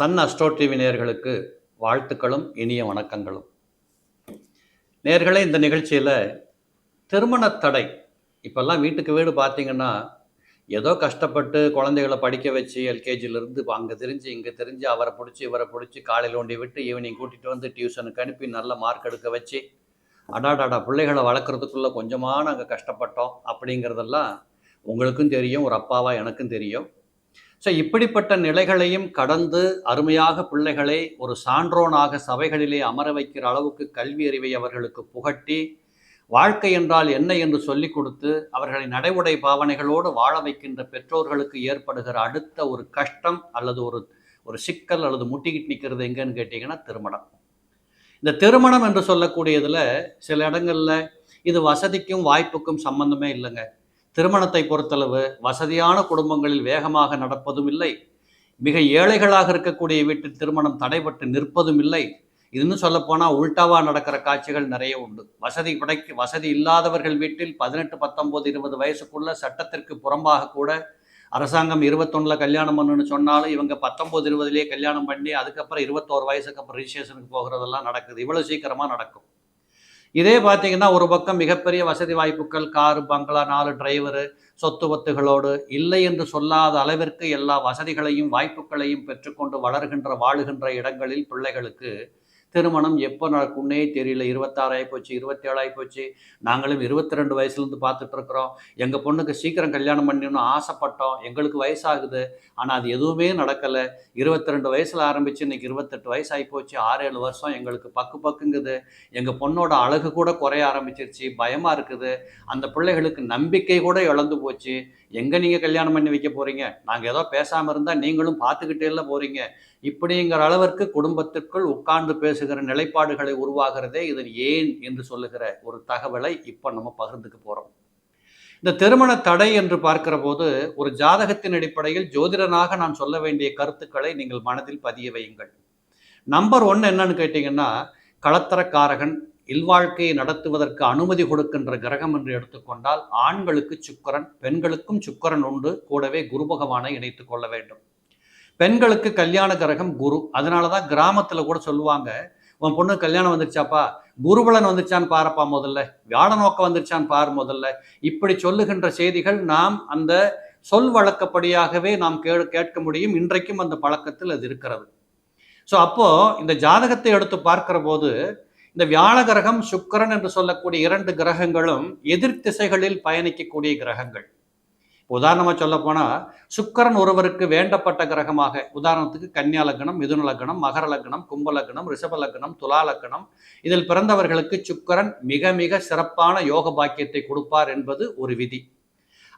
Sun astro TV நேர்களுக்கு வாழ்த்துக்களும் இனிய வணக்கங்களும். நேர்களே இந்த நிகழ்ச்சியில் திருமண தடை. இப்போல்லாம் வீட்டுக்கு வீடு பார்த்தீங்கன்னா ஏதோ கஷ்டப்பட்டு குழந்தைகளை படிக்க வச்சு எல்கேஜிலேருந்து அங்கே தெரிஞ்சு இங்கே தெரிஞ்சு அவரை பிடிச்சி இவரை பிடிச்சி காலையில் ஒண்டி விட்டு ஈவினிங் கூட்டிகிட்டு வந்து டியூஷனுக்கு அனுப்பி நல்ல மார்க் எடுக்க வச்சு அடாடாடா பிள்ளைகளை வளர்க்குறதுக்குள்ளே கொஞ்சமாக நாங்கள் கஷ்டப்பட்டோம் அப்படிங்கிறதெல்லாம் உங்களுக்கும் தெரியும் ஒரு அப்பாவாக எனக்கும் தெரியும். ஸோ இப்படிப்பட்ட நிலைகளையும் கடந்து அருமையாக பிள்ளைகளை ஒரு சான்றோனாக சபைகளிலே அமர வைக்கிற அளவுக்கு கல்வி அறிவை அவர்களுக்கு புகட்டி வாழ்க்கை என்றால் என்ன என்று சொல்லிக் கொடுத்து அவர்களை நடைமுறை பாவனைகளோடு வாழ வைக்கின்ற பெற்றோர்களுக்கு ஏற்படுகிற அடுத்த ஒரு கஷ்டம் அல்லது ஒரு ஒரு சிக்கல் அல்லது முட்டிக்கிட்டு நிற்கிறது எங்கன்னு கேட்டிங்கன்னா திருமணம். இந்த திருமணம் என்று சொல்லக்கூடியதில் சில இடங்களில் இது வசதிக்கும் வாய்ப்புக்கும் சம்பந்தமே இல்லைங்க. திருமணத்தை பொறுத்தளவு வசதியான குடும்பங்களில் வேகமாக நடப்பதும் இல்லை மிக ஏழைகளாக இருக்கக்கூடிய வீட்டில் திருமணம் தடைபட்டு நிற்பதும் இல்லை இன்னும் சொல்லப்போனால் உல்டாவாக நடக்கிற காட்சிகள் நிறைய உண்டு. வசதி கிடைக்க வசதி இல்லாதவர்கள் வீட்டில் பதினெட்டு பத்தொம்போது இருபது வயசுக்குள்ள சட்டத்திற்கு புறம்பாக கூட அரசாங்கம் இருபத்தொன்னில் கல்யாணம் பண்ணுன்னு சொன்னாலும் இவங்க பத்தொம்போது இருபதுலேயே கல்யாணம் பண்ணி அதுக்கப்புறம் இருபத்தோரு வயசுக்கு அப்புறம் ரிஜிஸ்ட்ரேஷனுக்கு போகிறதெல்லாம் நடக்குது. இவ்வளோ சீக்கிரமாக நடக்கும். இதே பார்த்தீங்கன்னா ஒரு பக்கம் மிகப்பெரிய வசதி வாய்ப்புகள் காரு பங்களா நாலு டிரைவரு சொத்து ஒத்துகளோடு இல்லை என்று சொல்லாத அளவிற்கு எல்லா வசதிகளையும் வாய்ப்புகளையும் பெற்றுக்கொண்டு வளர்கின்ற வாழுகின்ற இடங்களில் பிள்ளைகளுக்கு திருமணம் எப்போ நடக்கும்னே தெரியல. இருபத்தாறு ஆகிப்போச்சு இருபத்தேழு போச்சு நாங்களும் இருபத்தி ரெண்டு வயசுலேருந்து பார்த்துட்டு இருக்கிறோம் எங்கள் பொண்ணுக்கு சீக்கிரம் கல்யாணம் பண்ணணும்னு ஆசைப்பட்டோம். எங்களுக்கு வயசாகுது. ஆனால் அது எதுவுமே நடக்கலை. இருபத்தி ரெண்டு வயசில் ஆரம்பித்து இன்னைக்கு இருபத்தெட்டு வயசு போச்சு ஆறு ஏழு வருஷம் எங்களுக்கு பக்கு பக்குங்குது. எங்கள் பொண்ணோட அழகு கூட குறைய ஆரம்பிச்சிருச்சு. பயமாக இருக்குது. அந்த பிள்ளைகளுக்கு நம்பிக்கை கூட இழந்து போச்சு. எங்கே நீங்கள் கல்யாணம் பண்ணி வைக்க போகிறீங்க நாங்கள் ஏதோ பேசாமல் இருந்தால் நீங்களும் பார்த்துக்கிட்டே இல்லை போகிறீங்க இப்படிங்கிற அளவிற்கு குடும்பத்திற்குள் உட்கார்ந்து பேசுகிற நிலைப்பாடுகளை உருவாகிறதே இதன் ஏன் என்று சொல்லுகிற ஒரு தகவலை இப்போ நம்ம பகிர்ந்துக்க போகிறோம் இந்த திருமண தடை என்று பார்க்கிற போது ஒரு ஜாதகத்தின் அடிப்படையில் ஜோதிடனாக நான் சொல்ல வேண்டிய கருத்துக்களை நீங்கள் மனதில் பதிய வையுங்கள். நம்பர் ஒன் என்னன்னு கேட்டிங்கன்னா களத்தரக்காரகன் இல்வாழ்க்கையை நடத்துவதற்கு அனுமதி கொடுக்கின்ற கிரகம் என்று எடுத்துக்கொண்டால் ஆண்களுக்கு சுக்கரன் பெண்களுக்கும் சுக்கரன் உண்டு. கூடவே குரு பகவானை இணைத்து கொள்ள வேண்டும். பெண்களுக்கு கல்யாண கிரகம் குரு. அதனால தான் கிராமத்தில் கூட சொல்லுவாங்க உன் பொண்ணு கல்யாணம் வந்துருச்சாப்பா? குருபலன் வந்துருச்சான்னு பாருப்பா முதல்ல. வியாழ நோக்கம் வந்துருச்சான்னு பாரு முதல்ல. இப்படி சொல்லுகின்ற செய்திகள் நாம் அந்த சொல் வழக்கப்படியாகவே நாம் கே கேட்க முடியும். இன்றைக்கும் அந்த பழக்கத்தில் அது இருக்கிறது. ஸோ அப்போ இந்த ஜாதகத்தை எடுத்து பார்க்கிற போது இந்த வியாழ கிரகம் சுக்கரன் என்று சொல்லக்கூடிய இரண்டு கிரகங்களும் எதிர் திசைகளில் பயணிக்கக்கூடிய கிரகங்கள். உதாரணமாக சொல்ல போனால் சுக்கரன் ஒருவருக்கு வேண்டப்பட்ட கிரகமாக உதாரணத்துக்கு கன்னியா லக்னம் மிதுன லக்னம் மகர லக்னம் கும்ப லக்னம் ரிஷப லக்னம் துலா லக்னம் இதில் பிறந்தவர்களுக்கு சுக்கரன் மிக மிக சிறப்பான யோக பாக்கியத்தை கொடுப்பார் என்பது ஒரு விதி.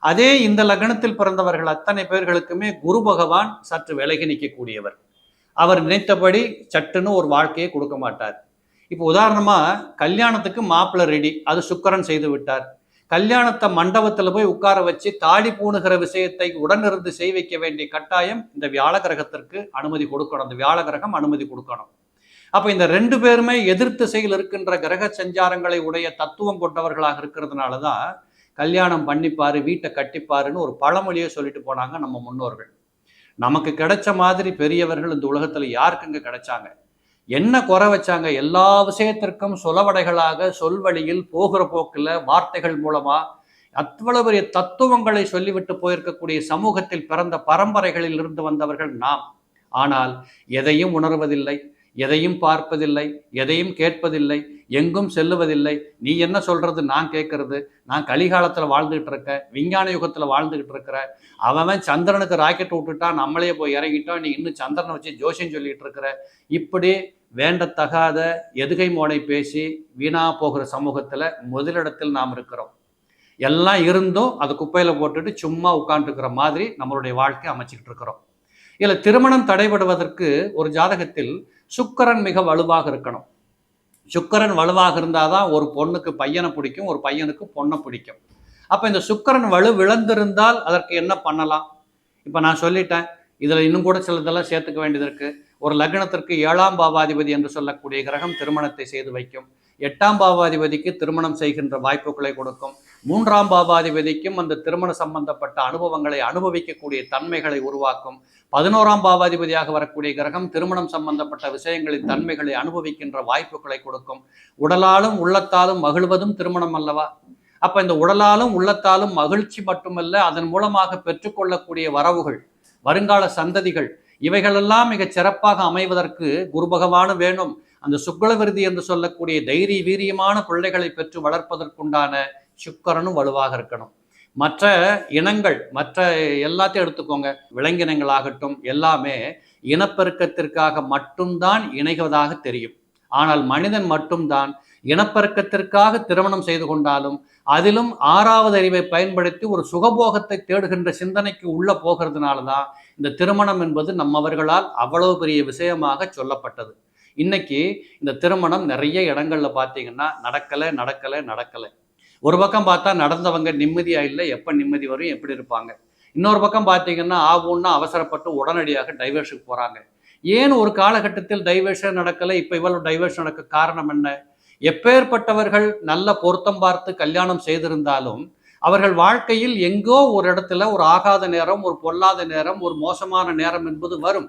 அதே இந்த லக்னத்தில் பிறந்தவர்கள் அத்தனை பேர்களுக்குமே குரு பகவான் சற்று விலகி நிற்கக்கூடியவர். அவர் நினைத்தபடி சட்டுன்னு ஒரு வாழ்க்கையை கொடுக்க மாட்டார். இப்போ உதாரணமாக கல்யாணத்துக்கு மாப்பிள்ளை ரெடி அது சுக்கரன் செய்து விட்டார். கல்யாணத்தை மண்டபத்தில் போய் உட்கார வச்சு தாடி பூணுகிற விஷயத்தை உடனிருந்து செய் வைக்க வேண்டிய கட்டாயம் இந்த வியாழ கிரகத்திற்கு அனுமதி கொடுக்கணும். அந்த வியாழ கிரகம் அனுமதி கொடுக்கணும். அப்போ இந்த ரெண்டு பேருமே எதிர் திசையில் இருக்கின்ற கிரக சஞ்சாரங்களை உடைய தத்துவம் கொண்டவர்களாக இருக்கிறதுனால தான் கல்யாணம் பண்ணிப்பாரு வீட்டை கட்டிப்பாருன்னு ஒரு பழமொழியை சொல்லிட்டு போனாங்க நம்ம முன்னோர்கள். நமக்கு கிடைச்ச மாதிரி பெரியவர்கள் இந்த உலகத்தில் யாருக்குங்க கிடைச்சாங்க? என்ன குறை வச்சாங்க? எல்லா விஷயத்திற்கும் சொலவடைகளாக சொல்வழியில் போகிற போக்கில் வார்த்தைகள் மூலமாக அவ்வளவு பெரிய தத்துவங்களை சொல்லிவிட்டு போயிருக்கக்கூடிய சமூகத்தில் பிறந்த பரம்பரைகளில் இருந்து வந்தவர்கள் நாம். ஆனால் எதையும் உணர்வதில்லை எதையும் பார்ப்பதில்லை எதையும் கேட்பதில்லை எங்கும் செல்லுவதில்லை. நீ என்ன சொல்றது? நான் கேட்கறது. நான் கலிகாலத்தில் வாழ்ந்துகிட்டு இருக்கேன். விஞ்ஞான யுகத்தில் வாழ்ந்துகிட்டு இருக்கிற. அவன் சந்திரனுக்கு ராக்கெட் விட்டுட்டான் நம்மளே போய் இறங்கிட்டோம். நீ இன்னும் சந்திரனை வச்சு ஜோசியம் சொல்லிட்டு இருக்கிற. இப்படி வேண்டத்தகாத எதுகை மோனை பேசி வீணா போகிற சமூகத்தில் முதலிடத்தில் நாம் இருக்கிறோம். எல்லாம் இருந்தும் அதை குப்பையில் போட்டுட்டு சும்மா உட்காந்துருக்கிற மாதிரி நம்மளுடைய வாழ்க்கை அமைச்சிக்கிட்டு இருக்கிறோம். இதில் திருமணம் தடைபடுவதற்கு ஒரு ஜாதகத்தில் சுக்கரன் மிக வலுவாக இருக்கணும். சுக்கரன் வலுவாக இருந்தால் தான் ஒரு பொண்ணுக்கு பையனை பிடிக்கும் ஒரு பையனுக்கு பொண்ணை பிடிக்கும். அப்போ இந்த சுக்கரன் வலு விழுந்திருந்தால் அதற்கு என்ன பண்ணலாம்? இப்போ நான் சொல்லிட்டேன் இதில் இன்னும் கூட சிலதெல்லாம் சேர்த்துக்க வேண்டியது இருக்குது ஒரு லக்னத்திற்கு ஏழாம் பாவாதிபதி என்று சொல்லக்கூடிய கிரகம் திருமணத்தை செய்து வைக்கும். எட்டாம் பாவாதிபதிக்கு திருமணம் செய்கின்ற வாய்ப்புகளை கொடுக்கும். மூன்றாம் பாவாதிபதிக்கும் அந்த திருமண சம்பந்தப்பட்ட அனுபவங்களை அனுபவிக்கக்கூடிய தன்மைகளை உருவாக்கும். பதினோராம் பாவாதிபதியாக வரக்கூடிய கிரகம் திருமணம் சம்பந்தப்பட்ட விஷயங்களின் தன்மைகளை அனுபவிக்கின்ற வாய்ப்புகளை கொடுக்கும். உடலாலும் உள்ளத்தாலும் மகிழ்வதும் திருமணம் அல்லவா? அப்ப இந்த உடலாலும் உள்ளத்தாலும் மகிழ்ச்சி மட்டுமல்ல அதன் மூலமாக பெற்றுக்கொள்ளக்கூடிய வரவுகள் வருங்கால சந்ததிகள் இவைகளெல்லாம் மிகச் சிறப்பாக அமைவதற்கு குரு பகவானும் வேணும். அந்த சுக்ல விருதி என்று சொல்லக்கூடிய தைரிய வீரியமான பிள்ளைகளை பெற்று வளர்ப்பதற்குண்டான சுக்கரனும் வலுவாக இருக்கணும். மற்ற இனங்கள் மற்ற எல்லாத்தையும் எடுத்துக்கோங்க. விலங்கினங்களாகட்டும் எல்லாமே இனப்பெருக்கத்திற்காக மட்டும்தான் இணைவதாக தெரியும். ஆனால் மனிதன் மட்டும்தான் இனப்பெருக்கத்திற்காக திருமணம் செய்து கொண்டாலும் அதிலும் ஆறாவது அறிவை பயன்படுத்தி ஒரு சுகபோகத்தை தேடுகின்ற சிந்தனைக்கு உள்ள போகிறதுனால தான் இந்த திருமணம் என்பது நம்மவர்களால் அவ்வளவு பெரிய விஷயமாக சொல்லப்பட்டது. இன்னைக்கு இந்த திருமணம் நிறைய இடங்கள்ல பார்த்தீங்கன்னா நடக்கலை நடக்கலை நடக்கலை. ஒரு பக்கம் பார்த்தா நடந்தவங்க நிம்மதியாக இல்லை எப்போ நிம்மதி வரும் எப்படி இருப்பாங்க? இன்னொரு பக்கம் பார்த்தீங்கன்னா ஆகும்னா அவசரப்பட்டு உடனடியாக டைவர்ஸுக்கு போகிறாங்க ஏன் ஒரு காலகட்டத்தில் டைவர்ஷன் நடக்கலை இப்போ இவ்வளவு டைவர்ஸ் நடக்க காரணம் என்ன? எப்பேற்பட்டவர்கள் நல்ல பொருத்தம் பார்த்து கல்யாணம் செய்திருந்தாலும் அவர்கள் வாழ்க்கையில் எங்கோ ஒரு இடத்துல ஒரு ஆகாத நேரம் ஒரு பொல்லாத நேரம் ஒரு மோசமான நேரம் என்பது வரும்.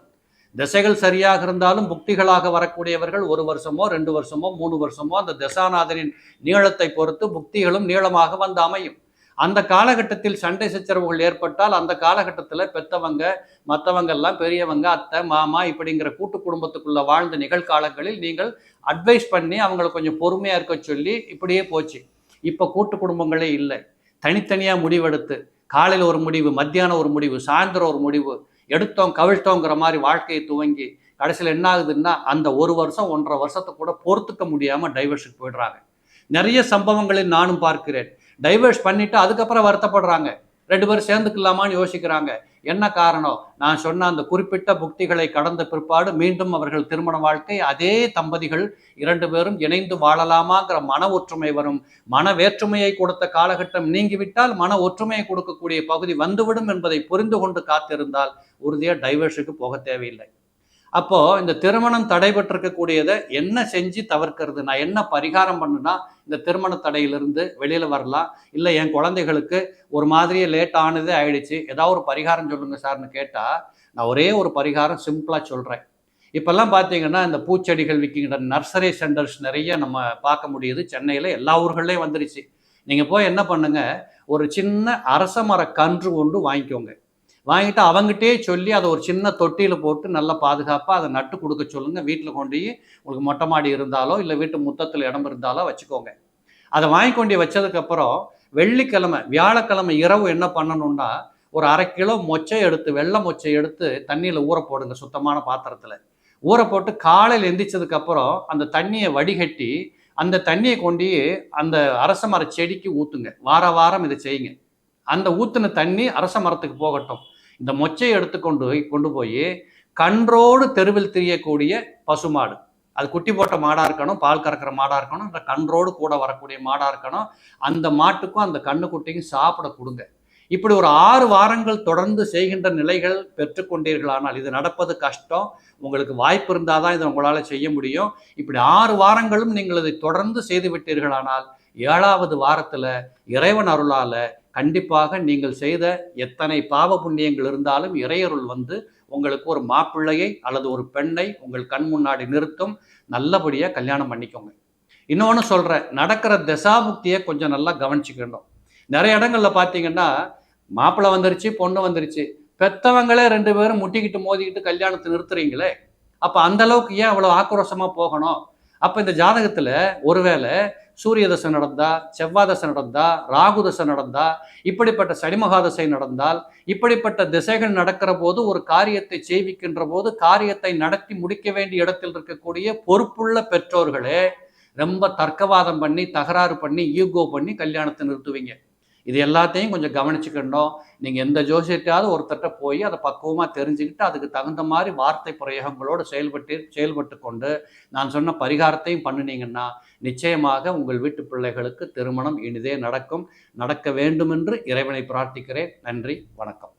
திசைகள் சரியாக இருந்தாலும் புக்திகளாக வரக்கூடியவர்கள் ஒரு வருஷமோ ரெண்டு வருஷமோ மூணு வருஷமோ அந்த திசாநாதனின் நீளத்தை பொறுத்து புக்திகளும் நீளமாக வந்து அமையும். அந்த காலகட்டத்தில் சண்டை சச்சரவுகள் ஏற்பட்டால் அந்த காலகட்டத்தில் பெத்தவங்க மற்றவங்க எல்லாம் பெரியவங்க அத்தை மாமா இப்படிங்கிற கூட்டு குடும்பத்துக்குள்ளே வாழ்ந்த நிகழ்காலங்களில் நீங்கள் அட்வைஸ் பண்ணி அவங்களை கொஞ்சம் பொறுமையாக இருக்க சொல்லி இப்படியே போச்சு. இப்போ கூட்டு குடும்பங்களே இல்லை. தனித்தனியாக முடிவெடுத்து காலையில் ஒரு முடிவு மத்தியானம் ஒரு முடிவு சாயந்தரம் ஒரு முடிவு எடுத்தோம் கவிழ்த்தோங்கிற மாதிரி வாழ்க்கையை துவங்கி கடைசியில் என்ன ஆகுதுன்னா அந்த ஒரு வருஷம் ஒன்றரை வருஷத்தை கூட பொறுத்துக்க முடியாமல் டைவர்ஸுக்கு போயிடுறாங்க. நிறைய சம்பவங்களை நானும் பார்க்கிறேன். டைவர்ஸ் பண்ணிவிட்டு அதுக்கப்புறம் வருத்தப்படுறாங்க. ரெண்டு பேரும் சேர்ந்துக்கலாமான்னு யோசிக்கிறாங்க. என்ன காரணம்? நான் சொன்ன அந்த குறிப்பிட்ட புக்திகளை கடந்த பிற்பாடு மீண்டும் அவர்கள் திருமண வாழ்க்கை அதே தம்பதிகள் இரண்டு பேரும் இணைந்து வாழலாமாங்கிற மன ஒற்றுமை வரும். மன வேற்றுமையை கொடுத்த காலகட்டம் நீங்கிவிட்டால் மன ஒற்றுமையை கொடுக்கக்கூடிய பகுதி வந்துவிடும் என்பதை புரிந்து கொண்டு காத்திருந்தால் உறுதியாக டைவர்ஸுக்கு போக தேவையில்லை. அப்போ இந்த திருமணம் தடைபட்டிருக்கக்கூடியதை என்ன செஞ்சு தவிர்க்கிறது? நான் என்ன பரிகாரம் பண்ணுனா இந்த திருமண தடையிலிருந்து வெளியில வரலாம். இல்லை என் குழந்தைகளுக்கு ஒரு மாதிரியே லேட் ஆனதே ஆயிடுச்சு. ஏதாவது ஒரு பரிகாரம் சொல்லுங்க சார்னு கேட்டா நான் ஒரே ஒரு பரிகாரம் சிம்பிளா சொல்றேன். இப்பெல்லாம் பார்த்தீங்கன்னா இந்த பூச்செடிகள் விற்கின்ற நர்சரி சென்டர்ஸ் நிறைய நம்ம பார்க்க முடியுது. சென்னையில் எல்லா ஊர்கள்லேயும் வந்துருச்சு. நீங்கள் போய் என்ன பண்ணுங்க ஒரு சின்ன அரச மர கன்று கொண்டு வாங்கிக்கோங்க. வாங்கிட்டு அவங்ககிட்டே சொல்லி அதை ஒரு சின்ன தொட்டியில் போட்டு நல்லா பாதுகாப்பாக அதை நட்டு கொடுக்க சொல்லுங்கள் வீட்டில் கொண்டு உங்களுக்கு மொட்டை மாடி இருந்தாலோ இல்லை வீட்டு முத்தத்தில் இடம் இருந்தாலோ வச்சுக்கோங்க. அதை வாங்கி கொண்டு வச்சதுக்கப்புறம் வெள்ளிக்கிழமை வியாழக்கிழமை இரவு என்ன பண்ணணும்னா ஒரு அரை கிலோ மொச்சை எடுத்து வெள்ளை மொச்சை எடுத்து தண்ணியில் ஊற போடுங்க சுத்தமான பாத்திரத்தில். ஊற போட்டு காலையில் எந்திரிச்சதுக்கப்புறம் அந்த தண்ணியை வடிகட்டி அந்த தண்ணியை கொண்டு அந்த அரச மர செடிக்கு ஊற்றுங்க வார வாரம் இதை செய்யுங்க. அந்த ஊற்றின தண்ணி அரச மரத்துக்கு போகட்டும். இந்த மொச்சையை எடுத்துக்கொண்டு கொண்டு போய் கன்றோடு தெருவில் திரியக்கூடிய பசுமாடு. அது குட்டி போட்ட மாடாக இருக்கணும் பால் கறக்கிற மாடாக இருக்கணும் இந்த கன்றோடு கூட வரக்கூடிய மாடாக இருக்கணும். அந்த மாட்டுக்கும் அந்த கண்ணுக்குட்டிக்கும் சாப்பிட கொடுங்க. இப்படி ஒரு ஆறு வாரங்கள் தொடர்ந்து செய்கின்ற நிலைகள் பெற்றுக்கொண்டீர்களானால் இது நடப்பது கஷ்டம். உங்களுக்கு வாய்ப்பு இருந்தால் தான் இதை உங்களால் செய்ய முடியும். இப்படி ஆறு வாரங்களும் நீங்கள் இதை தொடர்ந்து செய்து விட்டீர்களானால் ஏழாவது வாரத்தில் இறைவன் அருளால் கண்டிப்பாக நீங்கள் செய்த எத்தனை பாவ புண்ணியங்கள் இருந்தாலும் இறையருள் வந்து உங்களுக்கு ஒரு மாப்பிள்ளையை அல்லது ஒரு பெண்ணை உங்கள் கண் முன்னாடி நிறுத்தும். நல்லபடியாக கல்யாணம் பண்ணிக்கோங்க. இன்னொன்று சொல்கிறேன் நடக்கிற தசாபுக்தியை கொஞ்சம் நல்லா கவனிச்சுக்கணும். நிறைய இடங்களில் பார்த்தீங்கன்னா மாப்பிள்ளை வந்துருச்சு பொண்ணு வந்துருச்சு. பெத்தவங்களே ரெண்டு பேரும் முட்டிக்கிட்டு மோதிக்கிட்டு கல்யாணத்தை நிறுத்துறீங்களே. அப்போ அந்த அளவுக்கு ஏன் அவ்வளோ ஆக்ரோஷமாக போகணும்? அப்போ இந்த ஜாதகத்தில் ஒருவேளை சூரிய தசை நடந்தா செவ்வாய் தசை நடந்தா ராகு தசை நடந்தா இப்படிப்பட்ட சனிமகாதசை நடந்தால் இப்படிப்பட்ட திசைகள் நடக்கிற போது ஒரு காரியத்தை செய்விக்கின்ற போது காரியத்தை நடத்தி முடிக்க வேண்டிய இடத்தில் இருக்கக்கூடிய பொறுப்புள்ள பெற்றோர்களே ரொம்ப தர்க்கவாதம் பண்ணி தகராறு பண்ணி ஈகோ பண்ணி கல்யாணத்தை நிறுத்துவீங்க. இது எல்லாத்தையும் கொஞ்சம் கவனிச்சுக்கணும். நீங்கள் எந்த ஜோசியத்தையாவது ஒருத்தர்கிட்ட போய் அதை பக்குவமாக தெரிஞ்சுக்கிட்டு அதுக்கு தகுந்த மாதிரி வார்த்தை பிரயோகங்களோடு செயல்பட்டு செயல்பட்டு கொண்டு நான் சொன்ன பரிகாரத்தையும் பண்ணினீங்கன்னா நிச்சயமாக உங்கள் வீட்டு பிள்ளைகளுக்கு திருமணம் இனிதே நடக்கும். நடக்க வேண்டுமென்று இறைவனை பிரார்த்திக்கிறேன். நன்றி வணக்கம்.